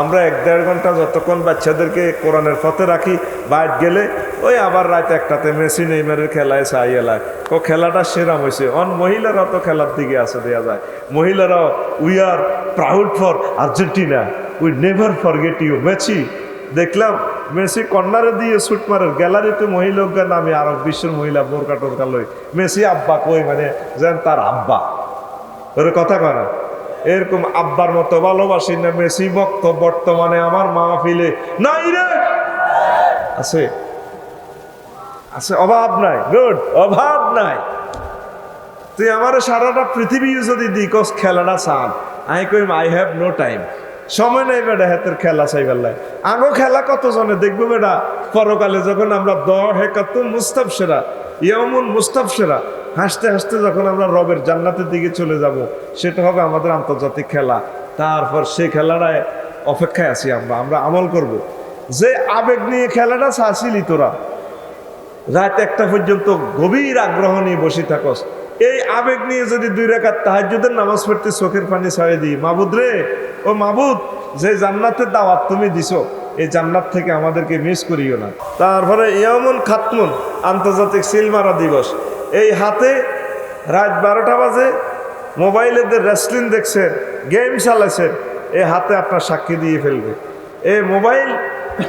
আমরা এক দেড় ঘণ্টা যতক্ষণ বাচ্চাদেরকে কোরআনের পথে রাখি, বাইর গেলে ওই আবার রাত একটাতে মেসি নেইমারের খেলায় চাই এলায় ও খেলাটা সেরাম হয়েছে অন মহিলারা তো খেলার দিকে আসে দেওয়া যায়। মহিলারাও we are proud for Argentina we never forget you Messi, দেখলাম মেসি কর্নারে দিয়ে শুট মারের গ্যালারিতে মহিলা নামে আরব বিশ্বের মহিলা বোরকা টোরকা লই। মেসি আব্বা কই মানে যেন তার আব্বা। ওর কথা কয় না। এরকম আব্বার মতো ভালোবাসি না মেসি ভক্ত বর্তমানে আমার মা ফিলে নাই রে। আছে? আছে? অভাব নাই। গুড অভাব নাই। তুই আমার সারাটা পৃথিবী যদি দিকস, খেলাটা চান আই কইম আই হ্যাভ নো টাইম সময় নেই বেটা হাতের খেলা চাইবার লাই। আগো খেলা কত জনে দেখব বেটা? পরকালে যখন আমরা দ হেকাত্তর মুস্তাফ সেরা, ইয়মুন মুস্তাফ সেরা, হাসতে হাসতে যখন আমরা রবের জান্নাতের দিকে চলে যাব, সেটা হবে আমাদের আন্তর্জাতিক খেলা। তারপর সেই খেলাটায় অপেক্ষায় আছি আমরা আমরা আমল করব। যে আবেগ নিয়ে খেলাটা চাচ্ছিলি তোরা, রাত একটা পর্যন্ত গভীর আগ্রহ নিয়ে বসে থাকস। এই আবেগ নিয়ে যদি দুই রেখার তাহাজ্জুদের নামাজ পড়তে চোখের পানি ছাড়ে দিই, মাবুদ রে? ও মাবুদ, যে জান্নাতের দাওয়াত তুমি দিছো, এই জান্নাত থেকে আমাদেরকে মিস করিও না। তারপরে ইয়ামুন খাতমুন, আন্তর্জাতিক সিলমারা দিবস। এই হাতে রাত বারোটা বাজে, মোবাইলে রেসলিং দেখছেন, গেম চালাইছেন এই হাতে আপনার সাক্ষী দিয়ে ফেলবে। এই মোবাইল,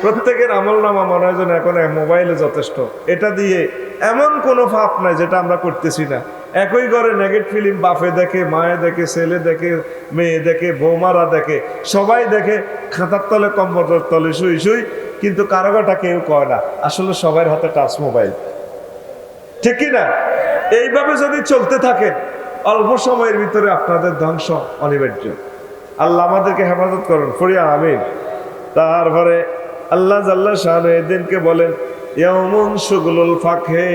প্রত্যেকের আমল নামা মনে হয় যেন এখন মোবাইলে যথেষ্ট। এটা দিয়ে এমন কোনো ফাপ নাই যেটা আমরা করতেছি না। একই ঘরে নেগেট ফিল্ম, বাপে দেখে, মায়ে দেখে, ছেলে দেখে, মেয়ে দেখে, বৌমারা দেখে, সবাই দেখে, খাতার তলে কম্পিউটার তলে, শুই শুই, কিন্তু কারও কারোটা কেউ কয় না। আসলে সবার হাতে টাচ মোবাইল। ঠিক না? এইভাবে যদি চলতে থাকেন অল্প সময়ের ভিতরে আপনাদের ধ্বংস অনিবার্য। আল্লাহ আমাদেরকে হেফাজত করুন। ফরিয়া, আমিন। তারপরে আল্লাহ জাল্লা শাহ এদিনকে বলেন ইয়মুন সুগুলুল ফাঁকে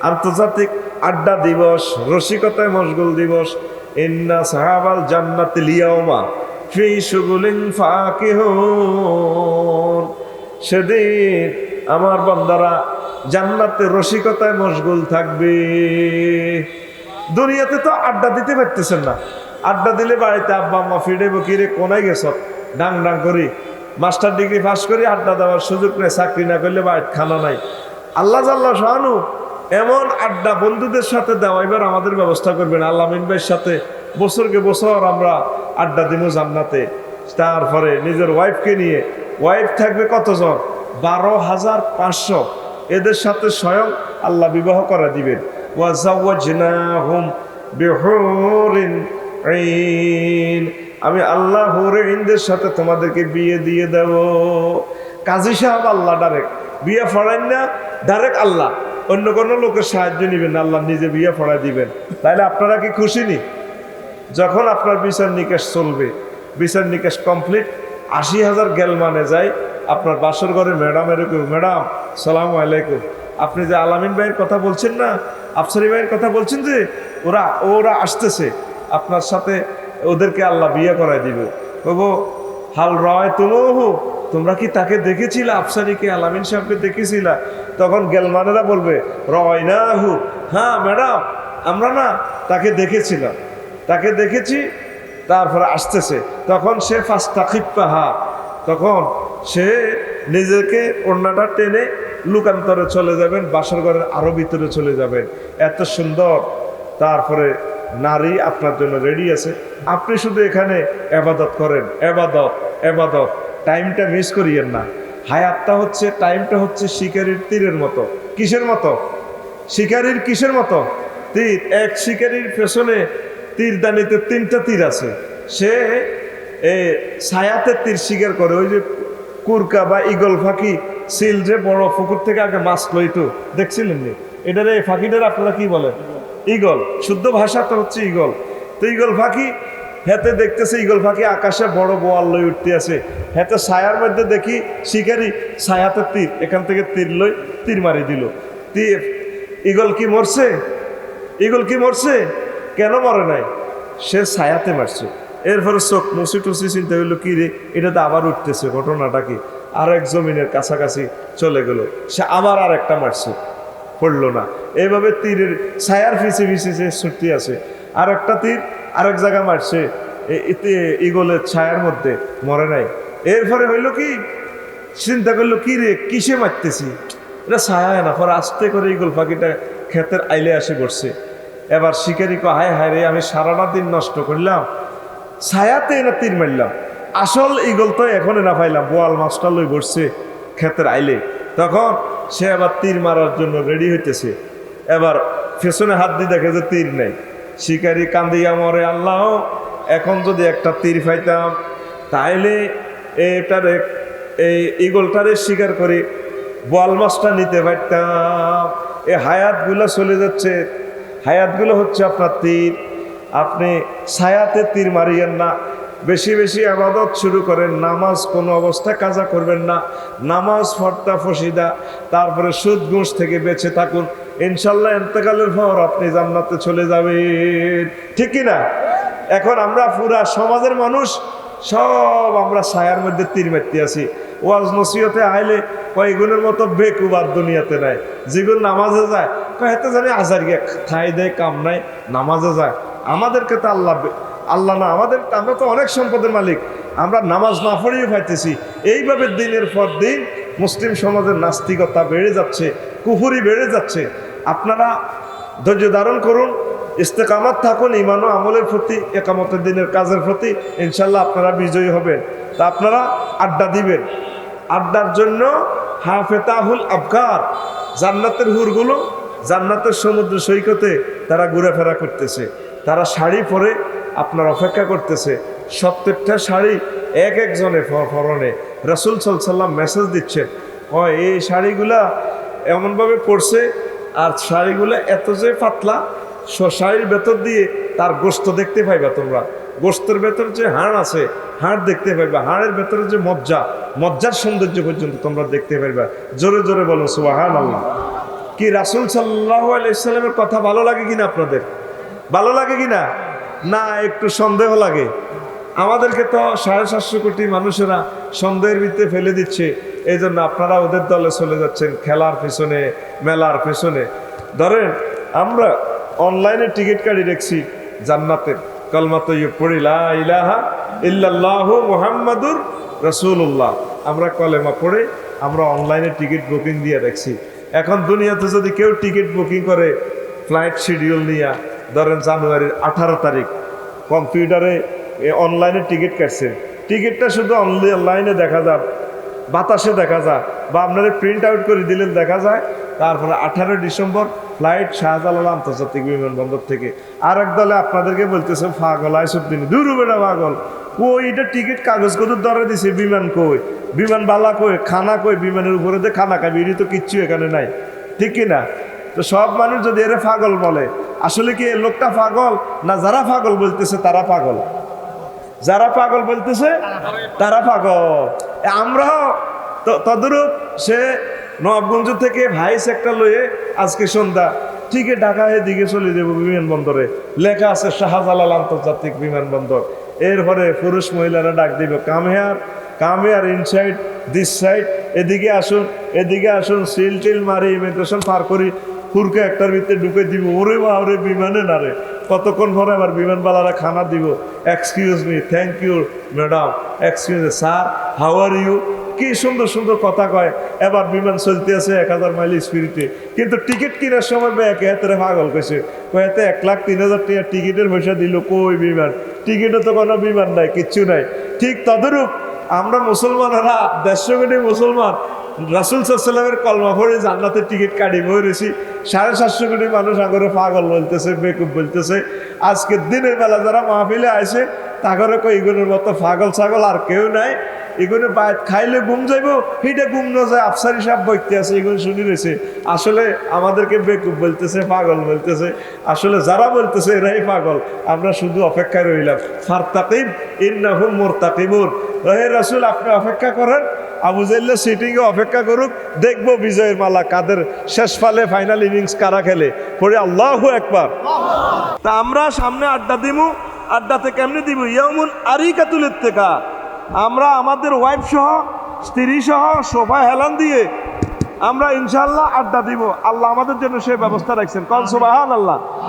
আন্তর্জাতিক আড্ডা দিবস, রসিকতায় মশগুল দিবস। ইন্না সাহাবাল জান্নাত লিয়াওমা ফি সুগুলিন ফাকিহুন। সেদিন আমার বন্দারা জান্নাতে রসিকতায় মশগুল থাকবে। দুনিয়াতে তো আড্ডা দিতে পারতেছেন না। আড্ডা দিলে বাড়িতে আব্বা, আম্মা ফিরে বকিরে কোনায় গেছ? ডাং ডাং করি। মাস্টার ডিগ্রি পাস করি, আড্ডা দেওয়ার সুযোগ নেই, চাকরি না করলে বাড়িতে খানা নাই। আল্লাহ জাল্লাহ শাহানু এমন আড্ডা বন্ধুদের সাথে দেওয়া এবার আমাদের ব্যবস্থা করবেন। আল্লাহ মিনবাইয়ের সাথে বছরকে বছর আমরা আড্ডা দিব জান্নাতে। তারপরে নিজের ওয়াইফকে নিয়ে ওয়াইফ থাকবে কতজন? বারো হাজার পাঁচশো। এদের সাথে স্বয়ং আল্লাহ বিবাহ করা দিবেন। আমি আল্লাহ হুরিনদের সাথে তোমাদেরকে বিয়ে দিয়ে দেব। কাজী সাহেব আল্লাহ ডাইরেক্ট। বিয়ে ফড়াইন না, ডাইরেক্ট আল্লাহ। অন্য কোনো লোকের সাহায্য নেবেন আল্লাহ নিজে বিয়ে ফড়াই দিবেন। তাহলে আপনারা কি খুশি নি? যখন আপনার বিচার নিকাশ চলবে, বিচার নিকাশ কমপ্লিট আশি হাজার গেল মানে যায়, আপনার বাসর ঘরে ম্যাডাম এরকম, ম্যাডাম, সালাম আলাইকুম। আপনি যে আলামিন ভাইয়ের কথা বলছেন না, আফসারি ভাইয়ের কথা বলছেন যে, ওরা ওরা আসতেছে, আপনার সাথে ওদেরকে আল্লাহ বিয়ে করায় দিবে। বাবু হাল রয় তুমহু তোমরা কি তাকে দেখেছিলে? আফসারিকে আলামিন সাহেবকে দেখেছিলা? তখন গেলমানেরা বলবে রয় না হু হ্যাঁ ম্যাডাম, আমরা না তাকে দেখেছিলাম। তাকে দেখেছি, তারপরে আসতেছে। তখন সে ফাস্তাকিপ্পাহা তখন সে নিজেকে ওড়নাটা টেনে লুকান্তরে চলে যাবেন বাসর ঘরের আরও ভিতরে চলে যাবেন। এত সুন্দর, তারপরে নারী আপনার জন্য রেডি আছে। আপনি শুধু এখানে এবাদত করেন, এবাদত এবাদত। টাইমটা মিস করিয়েন না। হায়াতটা হচ্ছে টাইমটা হচ্ছে শিকারির তীরের মতো। কিসের মতো? শিকারির কিসের মতো? তীর, এক শিকারির পেছনে তীর দানিতে তিনটা তীর আছে। সে এ ছায়াতে তীর শিকার করে, ওই যে কুরকা বা ইগল ফাঁকি সিল যে বড় পুকুর থেকে আগে মাছ লইতো দেখছিলেন নি? এটার এই ফাঁকিটার আপনারা কি বলেন ইগল। শুদ্ধ ভাষা তো হচ্ছে ইগল। তো ইগল ফাঁকি হেতে দেখতেছে ইগল ফাঁকি আকাশে বড় বোয়াল লই উঠতে আছে। হেতে ছায়ার মধ্যে দেখি শিকারি ছায়াতে তীর, এখান থেকে তীর লই তীর মারি দিল। তীর ইগল কি মরছে? ইগল কি মরছে? কেন মরে নাই? সে ছায়াতে মারছে। এরপরে চোখ মুসি টুসি চিন্তা হইল, কি রে, এটা তো আবার উঠতেছে, ঘটনাটা কি? আর এক জমিনের কাছাকাছি চলে গেল। সে আবার আর একটা মারছে। পড়ল না। এইভাবে তীরের ছায়ার ফিসে ফিসে সে ছুটতে আছে। আর একটা তীর আরেক জায়গা মারছে। এতে ইগলের ছায়ার মধ্যে মরে নাই। এরপরে হইল কি? চিন্তা করল, কি রে, কিসে মারতেছি? এটা ছায়া না, পরে আস্তে করে ইগল পাখিটা ক্ষেতের আইলে আসে পড়ছে এবার শিকারি কো হায় হায় রে, আমি সারাটা দিন নষ্ট করলাম। ছায়াতে না তীর মারলাম। আসল ইগল তো এখন না পাইলাম, বোয়াল মাছটা লই বসছে ক্ষেতের আইলে। তখন সে আবার তীর মারার জন্য রেডি হইতেছে। এবার পেছনে হাত দিয়ে দেখে যে তীর নেই। শিকারি কান্দিয়া মরে আল্লাহ, এখন যদি একটা তীর ফাইতাম তাইলে এটার, এই ইগলটারে শিকার করে বল মাছটা নিতে পারতাম। এ হায়াতগুলো চলে যাচ্ছে। হায়াতগুলো হচ্ছে আপনার তীর। আপনি ছায়াতে তীর মারিয়েন না। বেশি বেশি আবাদত শুরু করেন, নামাজ কোনো অবস্থায় কাজা করবেন না, নামাজ ফর্তা ফসিদা, তারপরে সুদ ঘুষ থেকে বেঁচে থাকুন। ইনশাল্লাহ এতেকালের পর আপনি জান্নাতে চলে যাবেন। ঠিক না এখন আমরা পুরা সমাজের মানুষ, সব আমরা ছায়ার মধ্যে তীর মারতে আছি। ওয়াজ নসিহতে আইলে কয়েকগুণের মতো বেকুবার দুনিয়াতে নাই। যেগুলো নামাজে যায় কয়েকটা জানি আজার গিয়ে খাই দেয়, কাম নাই, নামাজে যায়। আমাদেরকে তো আল্লাহ আল্লাহ না আমাদের, আমরা তো অনেক সম্পদের মালিক, আমরা নামাজ না পড়েই পাইতেছি এইভাবে দিনের পর দিন মুসলিম সমাজের নাস্তিকতা বেড়ে যাচ্ছে, কুফুরি বেড়ে যাচ্ছে। আপনারা ধৈর্য ধারণ করুন, ইস্তেকামাত থাকুন ইমান আমলের প্রতি, একামতের দিনের কাজের প্রতি ইনশাল্লাহ আপনারা বিজয়ী হবেন। তা আপনারা আড্ডা দিবেন। আড্ডার জন্য হাফেতাহুল আবকার, জান্নাতের হুরগুলো জান্নাতের সমুদ্র সৈকতে তারা ঘুরেফেরা করতেছে। তারা শাড়ি পরে আপনার অপেক্ষা করতেছে। সত্তরটা শাড়ি এক একজনে ফরনে। রাসুল সাল্লাম মেসেজ দিচ্ছেন। হয় এই শাড়িগুলা এমনভাবে পড়ছে আর শাড়িগুলো এত যে পাতলা শাড়ির ভেতর দিয়ে তার গোস্ত দেখতে পাইবা তোমরা। গোস্তের ভেতর যে হাড় আছে, হাড় দেখতে পাইবা। হাড়ের ভেতরে যে মজ্জা, মজ্জার সৌন্দর্য পর্যন্ত তোমরা দেখতে পাইবা। জোরে জোরে বলো সুবাহান আল্লাহ কি রাসুল সাল্লাহ আলাইসাল্লামের কথা ভালো লাগে কিনা আপনাদের? ভালো লাগে কিনা? না, একটু সন্দেহ লাগে। আমাদেরকে তো সাড়ে সাতশো কোটি মানুষেরা সন্দেহের ভিতরে ফেলে দিচ্ছে। এই জন্য আপনারা ওদের দলে চলে যাচ্ছেন খেলার পেছনে, মেলার পেছনে। ধরেন, আমরা অনলাইনে টিকিট কাটি দেখছি জান্নাতের কলমাত পড়ি লা ইলাহা ইল্লাল্লাহু মুহাম্মাদুর রাসূলুল্লাহ। আমরা কলেমা পড়ে, আমরা অনলাইনে টিকিট বুকিং দিয়ে দেখছি। এখন দুনিয়াতে যদি কেউ টিকিট বুকিং করে ফ্লাইট শিডিউল নিয়ে ধরেন জানুয়ারির আঠারো তারিখ, কম্পিউটারে অনলাইনে টিকিট কাটছে। টিকিটটা শুধু অনলাইনে দেখা যায়, বাতাসে দেখা যায়, বা আপনারা প্রিন্ট আউট করে দিলেন দেখা যায়। তারপরে আঠারো ডিসেম্বর ফ্লাইট শাহজালাল আন্তর্জাতিক বিমানবন্দর থেকে। আর এক দলে আপনাদেরকে বলতেছে, পাগল আইসব দিন দূর বেড়া পাগল। কই এটা টিকিট কাগজ কত দরে দিছে? বিমান কই? বিমান বালা কই? খানা কই? বিমানের উপরে যে খানা খাবি, এটি তো কিচ্ছু এখানে নাই। ঠিক কি না তো সব মানুষ যদি এরা পাগল বলে আসলে কি লোকটা পাগল না যারা পাগল বলতেছে তারা পাগল? যারা পাগল বলতেছে তারা পাগল। আমরাও তদরূপ সে নবাবগঞ্জ থেকে ভাইস একটা লয়ে আজকে সন্ধ্যা ঠিকই ঢাকা দিকে চলে যাব বিমানবন্দরে। লেখা আছে শাহজালাল আন্তর্জাতিক বিমানবন্দর। এরপরে পুরুষ মহিলারা ডাক দিবে come here come here inside this side এদিকে আসুন এদিকে আসুন, সিল টিল মারি ইমিগ্রেশন পার করি। ফুরকে একটার ভিতরে ঢুকে দিব। ওরে বা ওরে বিমানে না রে। কতক্ষণ পরে আবার বিমানবালারা খানা দিব। Excuse me thank you madam excuse sir how are you কি সুন্দর সুন্দর কথা কয়। এবার বিমান চলতে আছে এক হাজার মাইল স্পিরিটে কিন্তু টিকিট কেনার সময় বে এক হাতে পাগল কইছে। কয়েতে এক লাখ তিন হাজার টাকা টিকিটের পয়সা দিল কই বিমান? টিকিটে তো কোনো বিমান নাই, কিচ্ছু নাই। ঠিক তদরূপ আমরা মুসলমানেরা দেড়শো কোটি মুসলমান, রাসুল সাল্লামের কলমা পড়ে জান্নাতের টিকিট কাটি বইরেছি সাড়ে সাতশো কোটি মানুষ আগরে পাগল বলতেছে, বেকুব বলতেছে। আজকে দিনের বেলা যারা মাহফিলে আসে তাগরে কই এগুলোর মতো পাগল ছাগল আর কেউ নাই। এগুলো বাইর খাইলে ঘুম যাইব, সেইটা ঘুম না যায়, আফসারি সাহেব বইতে আছে, এগুলো শুনি রয়েছে। আসলে আমাদেরকে বেকুব বলতেছে, পাগল বলতেছে। আসলে যারা বলতেছে, এরাই পাগল। আমরা শুধু অপেক্ষায় রইলাম। ফারতাকিব ইন্নাহুম মুরতাকিবুন। হে রাসূল, আপনি অপেক্ষা করেন। আবু জাইল্লা সিটিংয়ে অপেক্ষা করুক। দেখব বিজয়ের মালা কাদের শেষ ফালে ফাইনাল ইনিংস কারা খেলে। পরে আল্লাহু একবার তা আমরা সামনে আড্ডা দিমু। আড্ডাতে কেমনি দিব। ইয়মুন আরিকা তুলের থেকে আমরা, আমাদের ওয়াইফ সহ, স্ত্রী সহ সোফা হেলান দিয়ে আমরা ইনশাল্লাহ আড্ডা দিব। আল্লাহ আমাদের জন্য সে ব্যবস্থা রাখছেন। কন সোবাহান আল্লাহ